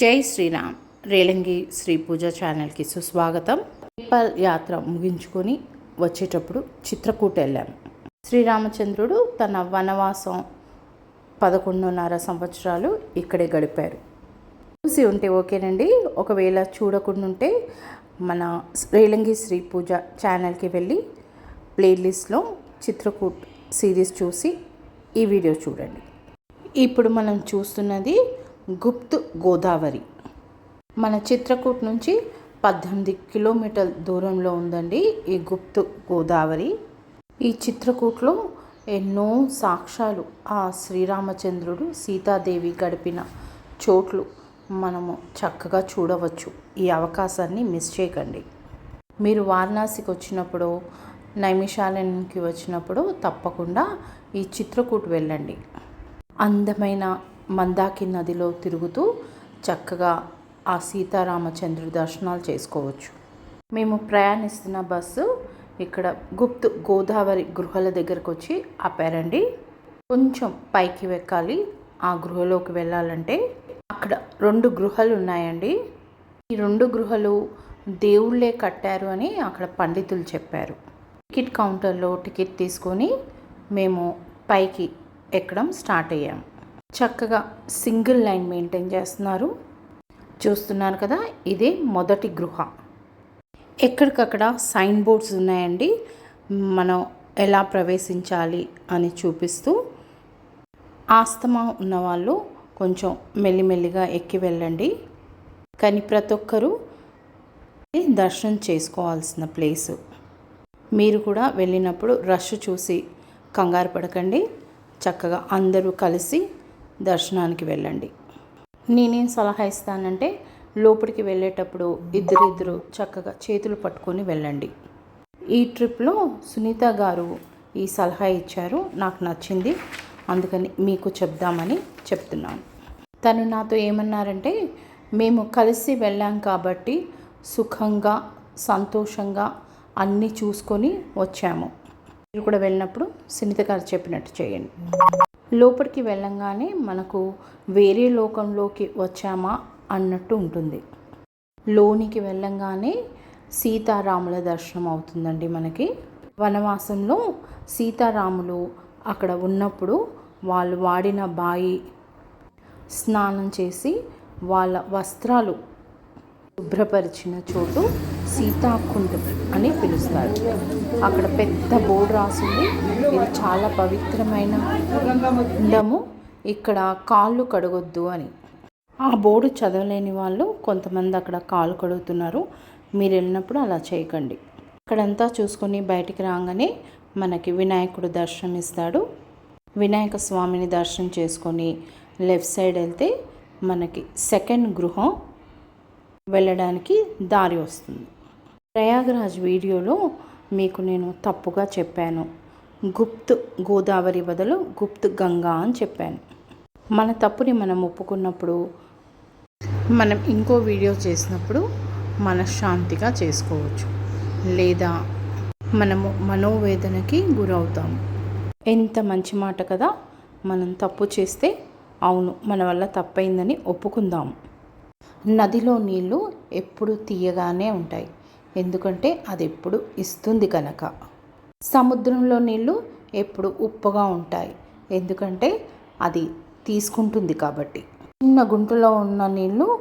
జై శ్రీరామ్. రేలంగి శ్రీ పూజ ఛానల్కి సుస్వాగతం. నేపాల్ యాత్ర ముగించుకొని వచ్చేటప్పుడు చిత్రకూట వెళ్ళాం. శ్రీరామచంద్రుడు తన వనవాసం పదకొండున్నర సంవత్సరాలు ఇక్కడే గడిపారు. చూసి ఉంటే ఓకేనండి. ఒకవేళ చూడకుండా ఉంటే మన రేలంగి శ్రీ పూజ ఛానల్కి వెళ్ళి ప్లేలిస్ట్లో చిత్రకూట్ సిరీస్ చూసి ఈ వీడియో చూడండి. ఇప్పుడు మనం చూస్తున్నది గుప్త్ గోదావరి. మన చిత్రకూట్ నుంచి పద్దెనిమిది కిలోమీటర్ల దూరంలో ఉందండి ఈ గుప్త్ గోదావరి. ఈ చిత్రకూట్లో ఎన్నో సాక్ష్యాలు ఆ శ్రీరామచంద్రుడు సీతాదేవి గడిపిన చోట్లు మనము చక్కగా చూడవచ్చు. ఈ అవకాశాన్ని మిస్ చేయకండి. మీరు వారణాసికి వచ్చినప్పుడు నైమిషాలయానికి వచ్చినప్పుడు తప్పకుండా ఈ చిత్రకూట్ వెళ్ళండి. అందమైన మందాకి నదిలో తిరుగుతూ చక్కగా ఆ సీతారామచంద్రుడి దర్శనాలు చేసుకోవచ్చు. మేము ప్రయాణిస్తున్న బస్సు ఇక్కడ గుప్తు గోదావరి గృహల దగ్గరకు వచ్చి ఆపారండి. కొంచెం పైకి ఎక్కాలి ఆ గృహలోకి వెళ్ళాలంటే అక్కడ రెండు గృహలు ఉన్నాయండి. ఈ రెండు గృహలు దేవుళ్ళే కట్టారు అని అక్కడ పండితులు చెప్పారు. టికెట్ కౌంటర్లో టికెట్ తీసుకొని మేము పైకి ఎక్కడం స్టార్ట్ అయ్యాము చక్కగా సింగిల్ లైన్ మెయింటైన్ చేస్తున్నారు. చూస్తున్నారు కదా ఇదే మొదటి గృహ. ఎక్కడికక్కడ సైన్ బోర్డ్స్ ఉన్నాయండి. మనం ఎలా ప్రవేశించాలి అని చూపిస్తూ ఆస్తమా ఉన్నవాళ్ళు కొంచెం మెల్లిమెల్లిగా ఎక్కి వెళ్ళండి. కానీ ప్రతి ఒక్కరూ దర్శనం చేసుకోవాల్సిన ప్లేసు. మీరు కూడా వెళ్ళినప్పుడు రష్ చూసి కంగారు పడకండి. చక్కగా అందరూ కలిసి దర్శనానికి వెళ్ళండి. నేనేం సలహా ఇస్తానంటే లోపలికి వెళ్ళేటప్పుడు ఇద్దరిద్దరు చక్కగా చేతులు పట్టుకొని వెళ్ళండి. ఈ ట్రిప్లో సునీత గారు ఈ సలహా ఇచ్చారు నాకు నచ్చింది అందుకని మీకు చెప్దామని చెప్తున్నాను. తను నాతో ఏమన్నారంటే మేము కలిసి వెళ్ళాం కాబట్టి సుఖంగా సంతోషంగా అన్నీ చూసుకొని వచ్చాము. మీరు కూడా వెళ్ళినప్పుడు సునీత గారు చెప్పినట్టు చేయండి. లోపలికి వెళ్ళంగానే మనకు వేరే లోకంలోకి వచ్చామా అన్నట్టు ఉంటుంది. లోనికి వెళ్ళంగానే సీతారాముల దర్శనం అవుతుందండి మనకి. వనవాసంలో సీతారాములు అక్కడ ఉన్నప్పుడు వాళ్ళు వాడిన బాయి స్నానం చేసి వాళ్ళ వస్త్రాలు శుభ్రపరిచిన చోటు సీతాకుండం అని పిలుస్తారు. అక్కడ పెద్ద బోర్డు రాసింది. ఇది చాలా పవిత్రమైన కుండము. ఇక్కడ కాళ్ళు కడగొద్దు అని. ఆ బోర్డు చదవలేని వాళ్ళు కొంతమంది అక్కడ కాళ్ళు కడుగుతున్నారు. మీరు వెళ్ళినప్పుడు అలా చేయకండి. అక్కడంతా చూసుకొని బయటికి రాగానే మనకి వినాయకుడు దర్శనం ఇస్తాడు వినాయక స్వామిని దర్శనం చేసుకొని లెఫ్ట్ సైడ్ వెళ్తే మనకి సెకండ్ గృహం వెళ్ళడానికి దారి వస్తుంది. ప్రయాగరాజ్ వీడియోలో మీకు నేను తప్పుగా చెప్పాను. గుప్త్ గోదావరి బదులు గుప్త్ గంగా అని చెప్పాను. మన తప్పుని మనం ఒప్పుకున్నప్పుడు మనం ఇంకో వీడియో చేసినప్పుడు మనశ్శాంతిగా చేసుకోవచ్చు. లేదా మనము మనోవేదనకి గురవుతాము. ఎంత మంచి మాట కదా! మనం తప్పు చేస్తే అవును మన వల్ల తప్పైందని ఒప్పుకుందాము. నదిలో నీళ్ళు ఎప్పుడు తీయగానే ఉంటాయి. ఎందుకంటే అది ఎప్పుడు ఇస్తుంది కనుక సముద్రంలో నీళ్ళు ఎప్పుడు ఉప్పుగా ఉంటాయి. ఎందుకంటే అది తీసుకుంటుంది కాబట్టి. చిన్న గుంటలో ఉన్న నీళ్ళు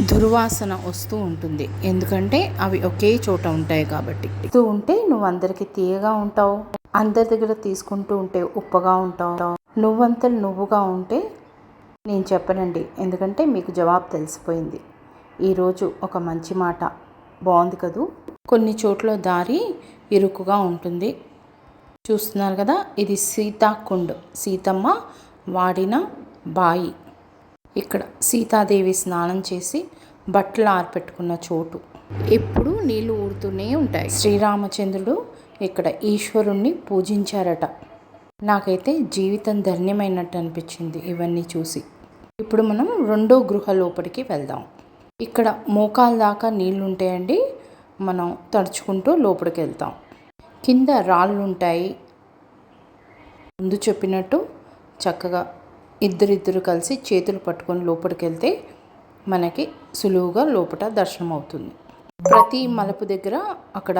దుర్వాసన వస్తూ ఉంటుంది. ఎందుకంటే అవి ఒకే చోట ఉంటాయి కాబట్టి. ఇస్తూ ఉంటే నువ్వు అందరికి తీయగా ఉంటావు. అందరి దగ్గర తీసుకుంటూ ఉంటే ఉప్పగా ఉంటావు. నువ్వంతలు నువ్వుగా ఉంటే నేను చెప్పనండి. ఎందుకంటే మీకు జవాబు తెలిసిపోయింది. ఈరోజు ఒక మంచి మాట. బాగుంది కదూ? కొన్ని చోట్ల దారి ఇరుకుగా ఉంటుంది. చూస్తున్నారు కదా? ఇది సీతాకుండ్. సీతమ్మ వాడిన బాయి. ఇక్కడ సీతాదేవి స్నానం చేసి బట్టలు ఆరపెట్టుకున్న చోటు. ఎప్పుడు నీళ్ళు ఊరుతూనే ఉంటాయి. శ్రీరామచంద్రుడు ఇక్కడ ఈశ్వరుణ్ణి పూజించారట. నాకైతే జీవితం ధన్యమైనట్టు అనిపించింది ఇవన్నీ చూసి. ఇప్పుడు మనం రెండో గృహ లోపలికి వెళ్దాం. ఇక్కడ మోకాల దాకా నీళ్ళు ఉంటాయండి మనం తడుచుకుంటూ లోపలికి వెళ్తాం. కింద రాళ్ళు ఉంటాయి ముందు చెప్పినట్టు చక్కగా ఇద్దరిద్దరు కలిసి చేతులు పట్టుకొని లోపలికి వెళ్తే మనకి సులువుగా లోపల దర్శనం అవుతుంది ప్రతి మలుపు దగ్గర అక్కడ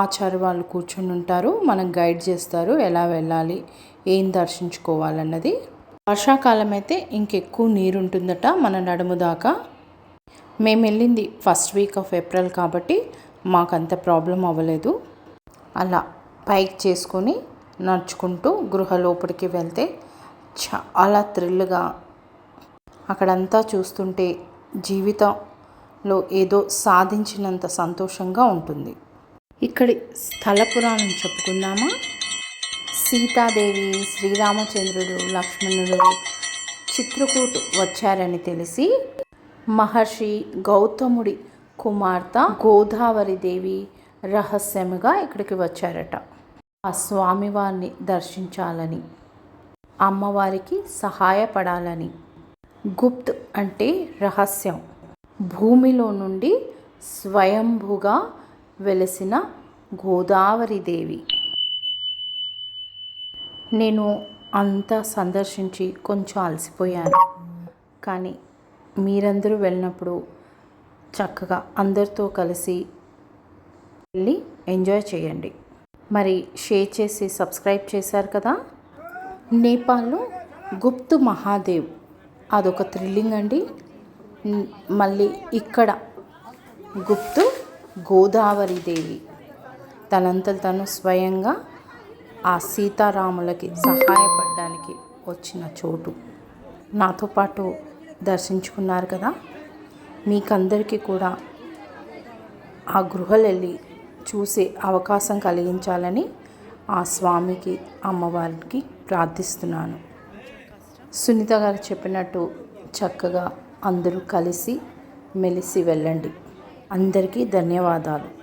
ఆచార్య వాళ్ళు కూర్చొని ఉంటారు. మనం గైడ్ చేస్తారు ఎలా వెళ్ళాలి ఏం దర్శించుకోవాలన్నది. వర్షాకాలం అయితే ఇంకెక్కువ నీరు ఉంటుందట మన నడుము దాకా. మేము వెళ్ళింది ఫస్ట్ వీక్ ఆఫ్ ఏప్రిల్ కాబట్టి మాకు అంత ప్రాబ్లం అవ్వలేదు. అలా పైకి చేసుకొని నడుచుకుంటూ గృహ లోపలికి వెళ్తే చాలా థ్రిల్గా అక్కడంతా చూస్తుంటే జీవితంలో ఏదో సాధించినంత సంతోషంగా ఉంటుంది. ఇక్కడి స్థల పురాణం చెప్పుకుందామా? సీతాదేవి శ్రీరామచంద్రుడు లక్ష్మణుడు చిత్రకూటు వచ్చారని తెలిసి మహర్షి గౌతముడి కుమార్తె గోదావరి దేవి రహస్యముగా ఇక్కడికి వచ్చారట. ఆ స్వామివారిని దర్శించాలని అమ్మవారికి సహాయపడాలని. గుప్త్ అంటే రహస్యం. భూమిలో నుండి స్వయంభుగా వెలసిన గోదావరి దేవి. నేను అంతా సందర్శించి కొంచెం అలసిపోయాను. కానీ మీరందరూ వెళ్ళినప్పుడు చక్కగా అందరితో కలిసి వెళ్ళి ఎంజాయ్ చేయండి. మరి షేర్ చేసి సబ్స్క్రైబ్ చేశారు కదా? నేపాల్లో గుప్తు మహాదేవ్ అదొక థ్రిల్లింగ్ అండి. మళ్ళీ ఇక్కడ గుప్తు గోదావరి దేవి. తనంతలు తను స్వయంగా ఆ సీతారాములకి సహాయపడడానికి వచ్చిన చోటు. నాతో పాటు దర్శించుకున్నారు కదా? మీకందరికీ కూడా ఆ గృహలు వెళ్ళి చూసే అవకాశం కలిగించాలని ఆ స్వామికి అమ్మవారికి ప్రార్థిస్తున్నాను. సునీత గారు చెప్పినట్టు చక్కగా అందరూ కలిసి మెలిసి వెళ్ళండి. అందరికీ ధన్యవాదాలు.